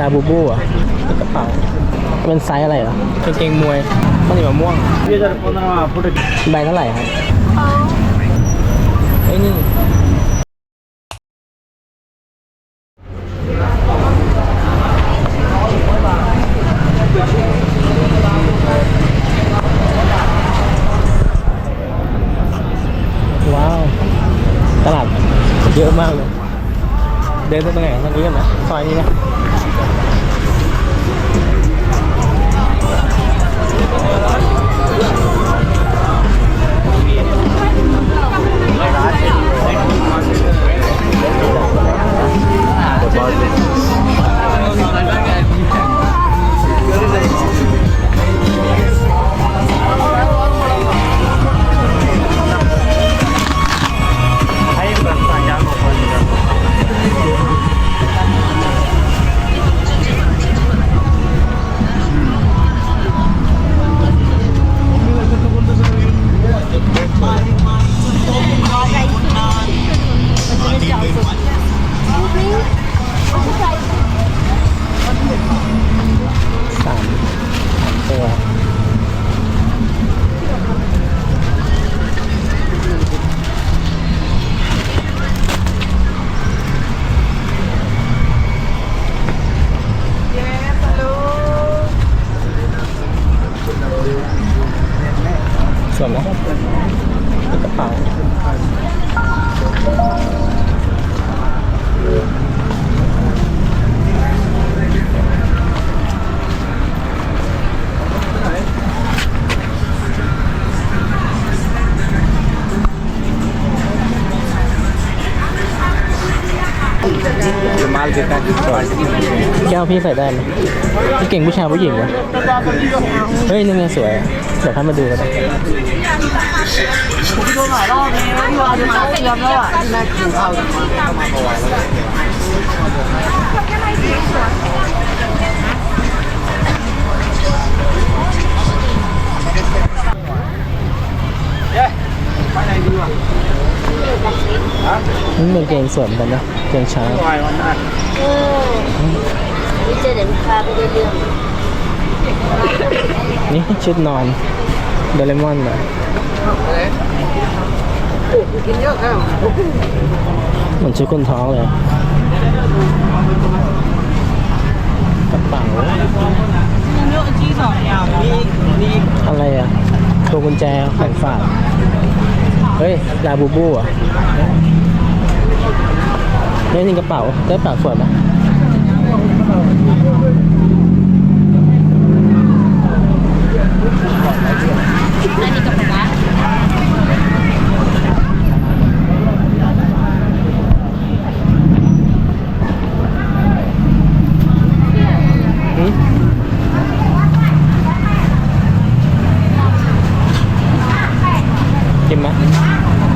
ลาบูบูเหรอะกระเป๋าเป็นไซส์อะไรเหรอกางเกงมวยข้าวเหนียวมะม่วงใบเท่าไหร่ครับไอ้ยนี่ว้าว ตลาดเยอะมากเลย เดินไปตรงไหนตรงนี้กันไหมซอยนี้ไห แก้วพี่ใส่ได้ไหมพี่เก่งผู้ชายผู้หญิงวะเฮ้ยนี่ไงสวยเดี๋ยวพานมาดูกันผมโดนหลายรอบแล้วที่ว่าจะมาเตรียมแล้วอะแม่กินข้าวอยู่นี่เป็นเกงสวยเหมือนกันนะเกงช้าง นี่เจเดี๋ยวพาไปเรื่องนี่ชุดนอนโดเรมอนนะกินเยอะแค่เหมือนชุดคนท้องเลยกระเป๋าเยอะจี้สองอย่างมีมีอะไรอะ ตัวกุญแจแขวนฝาเฮ้ย ลาบูบูเหรอะนี่นี่กระเป๋าได้เป๋าสวยไหมอันนี้ กับป๊าหืมกินไหม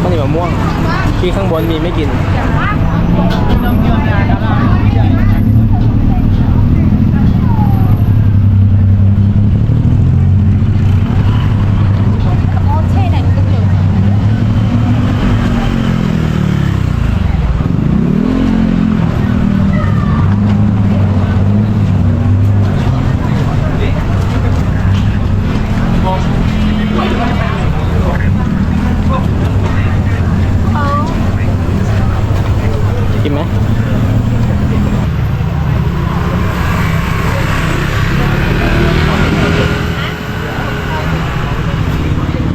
ข้าวเหนียวมะม่วง ที่ข้างบนมีไม่กิน กินไหม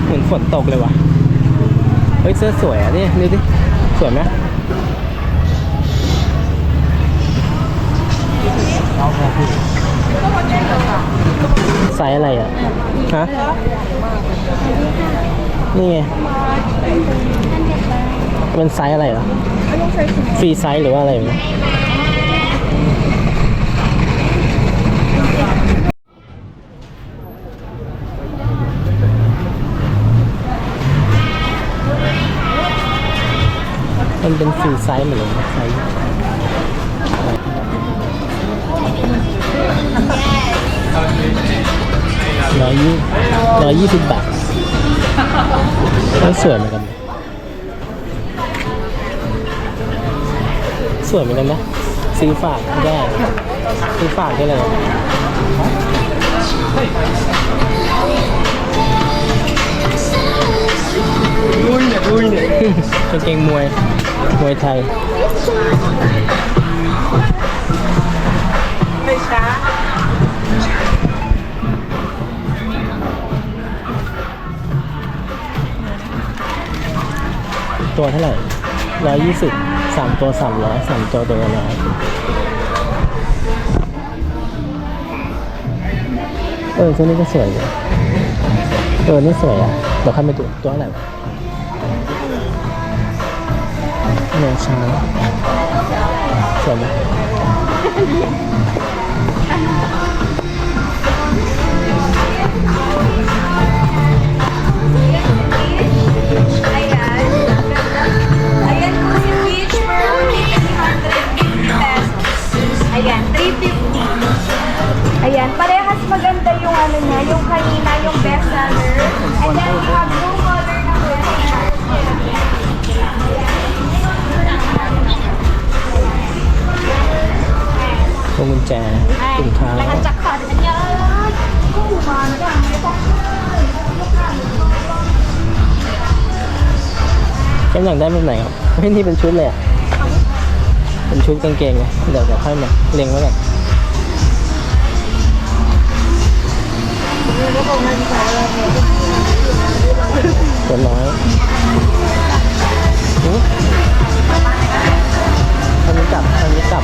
เหมือนฝนตกเลยว่ะ เฮ้ยเสื้อสวยอะนี่ดูดิ สวยไหมไซส์อะไรอะ ฮะ นี่ไงเป็นไซส์อะไรเหรอฟรีไซส์หรือว่าอะไรวะมั นเป็นฟรีไซส์เหมือนกันไซส์ร้อยยี่ร้อยยี่สิบบาทก็สวยเหมือนกันนะสวยเหมือนกันนะซื้อฝากไม่ได้ซื้อฝากได้เลยกางเกงมวย มวยไทยตัวเท่าไหร่ร้อยยี่สิบสามตัวสามร้อยสามตัวตัวละร้อยเออตัวนี้ก็สวยเลยเออ นี่สวยอะเดี๋ยวเข้าไปดูตัวอะไรวะเนื้ อช้างส อยากได้แบบไหนครับเฮ้ยนี่เป็นชุดเลยอะเป็นชุดกางเกงไงเดี๋ยวเดี๋ยวค่อยมาเล็งไว้ก่อนตัวน้อยอุ๊ยอันนี้กลับอันนี้กลับ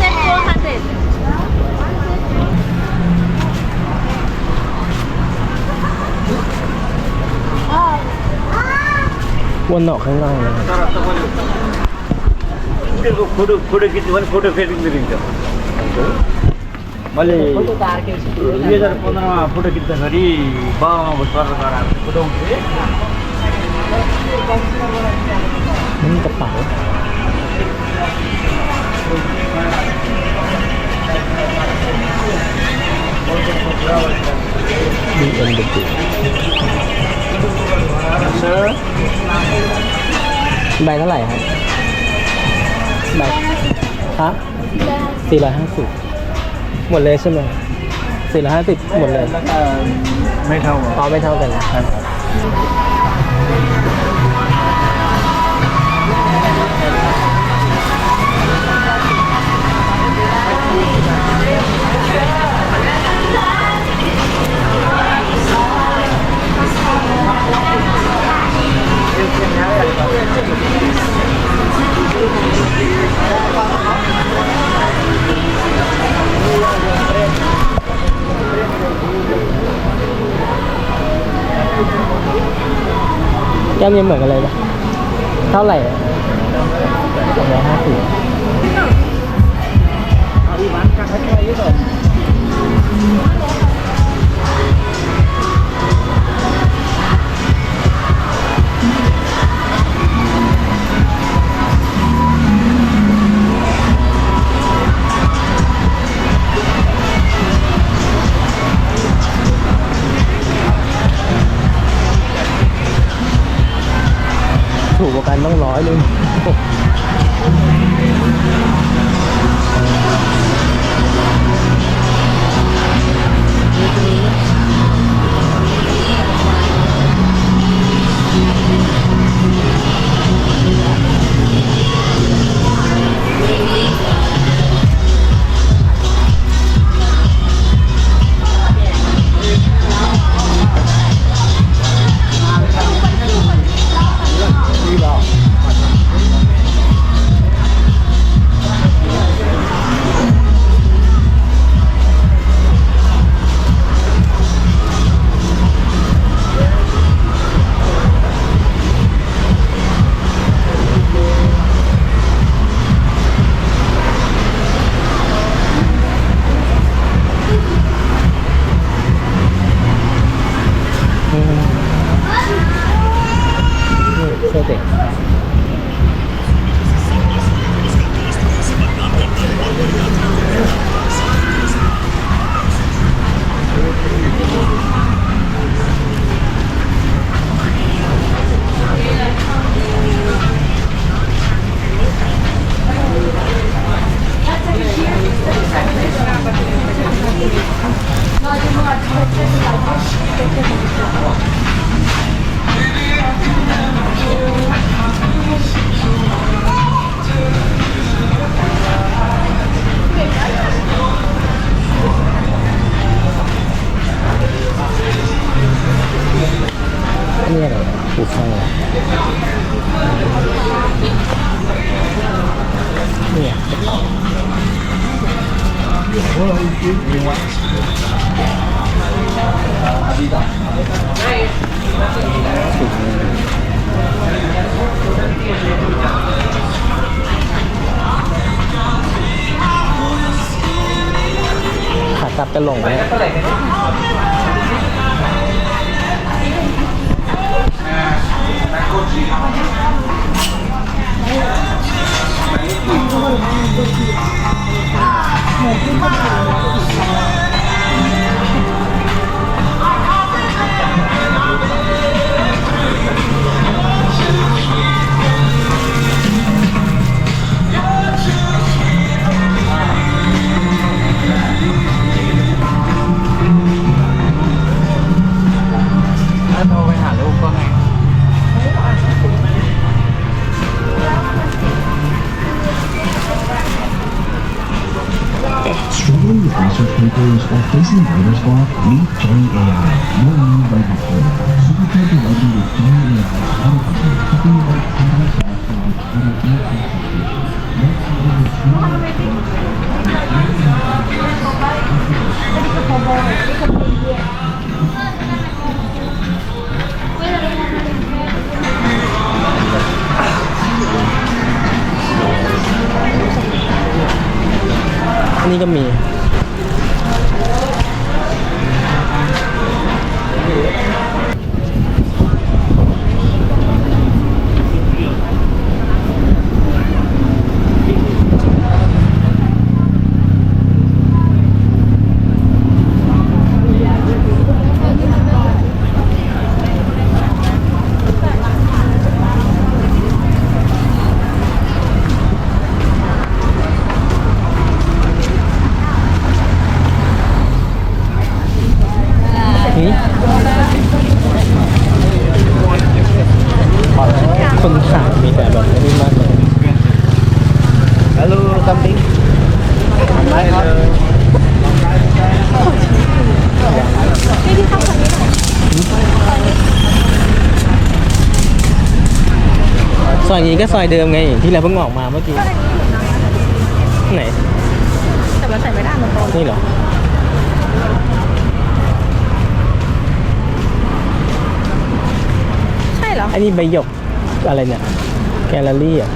วนออกข้างล่างนะ मैले दुई हजार पन्ध्रमा फोटो खिच्दाखेरि बाबामा भोजपाल गरेर हामी फोटो उठ्थेँ เนอใบเท่าไหร่ครับใบฮะสี่ร้อยห้าสิบหมดเลยใช่ไหมสี่ร้อยห้าสิบหมดเลย ไม่เท่ากันอ๋อไม่เท่ากันครับ ก้มยังเหมือนกันเลยปะเท่าไหร่สองร้อยห้าสิบถูกกว่ากัน ต้องร้อยหนึง ขากลับจะลงไหม นนี้ก็มี นี่คนขายมีแต่แบบนี้มากเลย Hello something ได้ครับ ซอยนี้ ก็ซอยเดิมไงที่เราเพิ่งออกมาเมื่อกี้ไหนแต่มันใส่ไม่ได้มันโตนี่เหรอใช่เหรออันนี้ใบหยกอะไรเนี่ยแกลเลอรี่อะ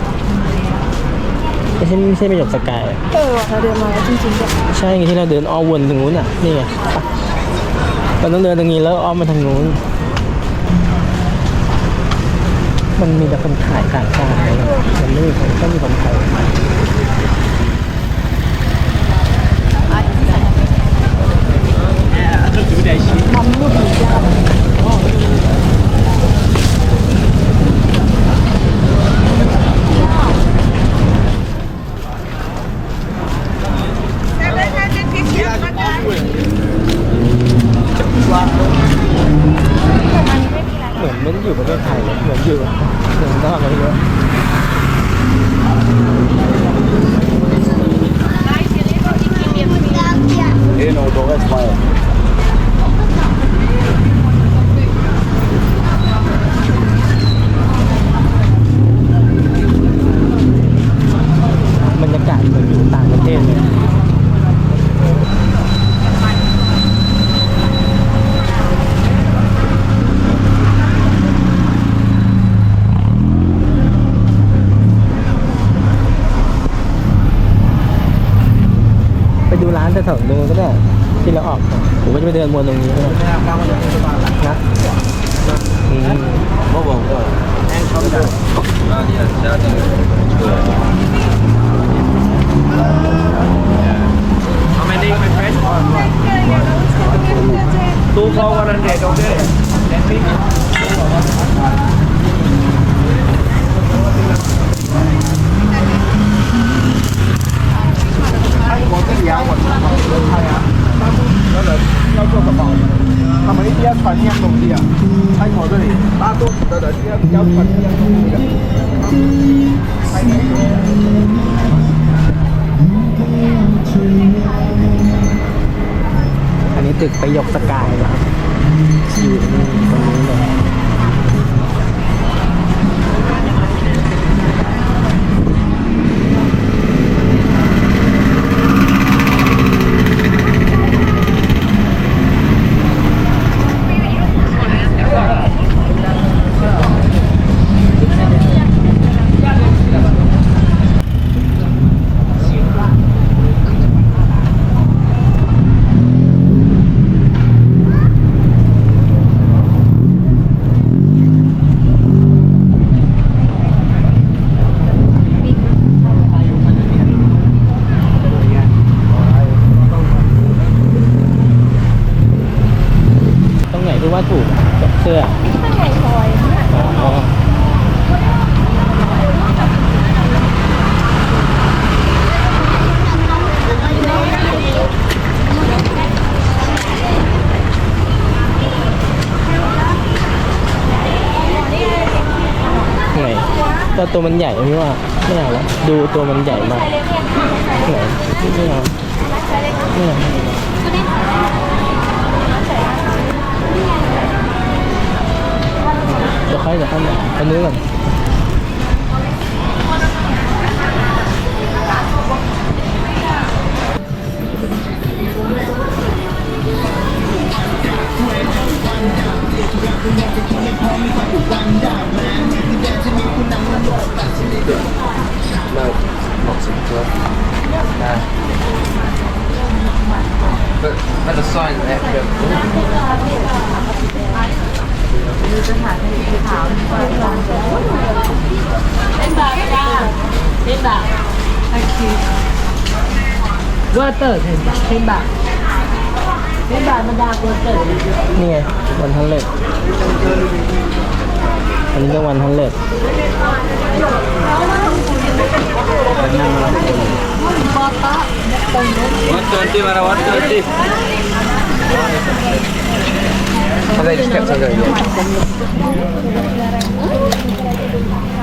ไม่ใช่ไม่ใช่ใบหยกสกายอะเออว่ะเราเดินมาแล้วจริงๆด้วยใช่ไงที่เราเดินอ้อมวนตรงนู้นอะนี่ไงไปเราต้องเดินตรงนี้แล้วอ้อมมาทางนู้น มันมีแต่คนขายต่างชาตินะมันไม่มีคนก็มีคนไทยเห là nguồn đồng nghiệp thôi Hả? Ừ. Có bồn rồi Ăn đi là sẽ đi How many my friend? One, one. Anh có cái gì ăn? 然后要做什么？他们一定要传一样东西啊，在我这里，大肚子的人要传一样东西的。อันนี้ตึกประยกสกายนะครับอยู่ตรงนี้เลย แต่ตัวมันใหญ่ไม่ว่าไม่เอาละดูตัวมันใหญ่มากไหนไม่เอาไม่เอาเดี๋ยวค่อยเดี๋ยวค่อยมาอันนี้ก่อน lời một sự chúa là bắt đầu soi rồi em được thêm bạc thêm bạc thêm bạc นี่ไงวันทันเล็ดอันนี้ก็วันทันเล็ด120 mana 120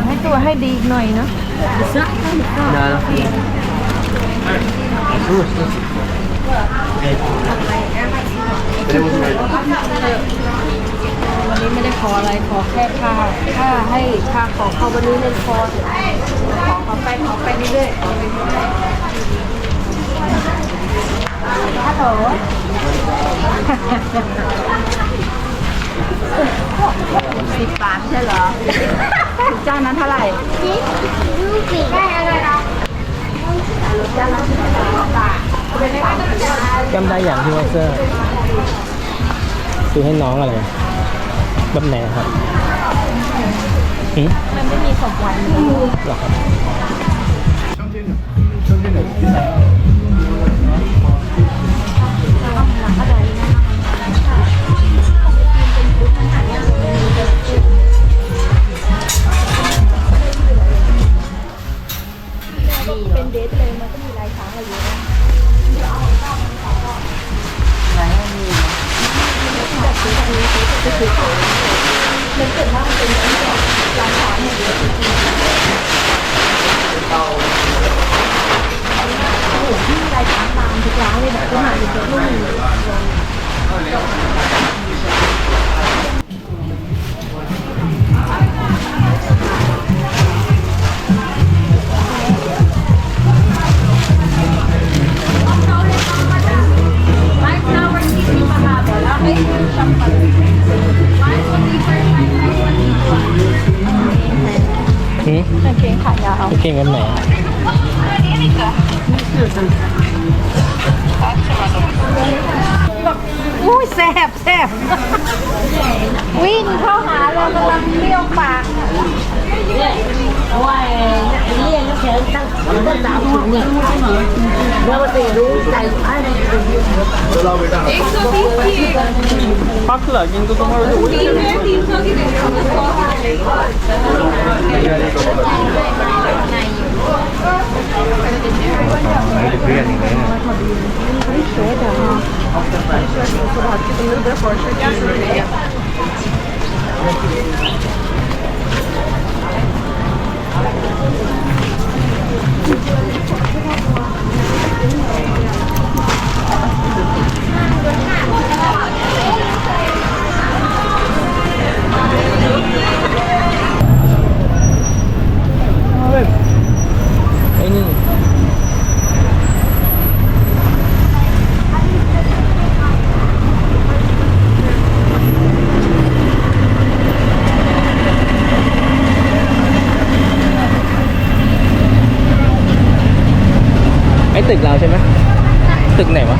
ให้ตัวให้ดีหน่อยเนาะ วันนี้ไม่ได้ขออะไรขอแค่ค่าค่าให้ค่าของเขาวันนี้เล่นคอสขอขอไปขอไปเรื่อยๆขอไปเรื่อยๆฮัลโหลสิบบาทใช่เหรอเจ้านั้นเท่าไหร่ได้อะไรนะจ้านั้นสิบบาทจำได้อย่างที่ว่าเสื้อ ซื้อให้น้องอะไรแบบไหนครับหืมมันไม่มีของวันหรอครับ ขายาวเก่งแบบไหนอุ้ยแสบแสบวิ่งเข้าหาเรากำลังเลี้ยวปาก ngoài nạn nhiên nó sẽ tăng nó tạo chủ nghiệp nó có thể đủ tài khoản này Haklı কিন্তু তোমার ওই Thank you. Thank you. ตึกเราใช่ไหมตึกไหนวะ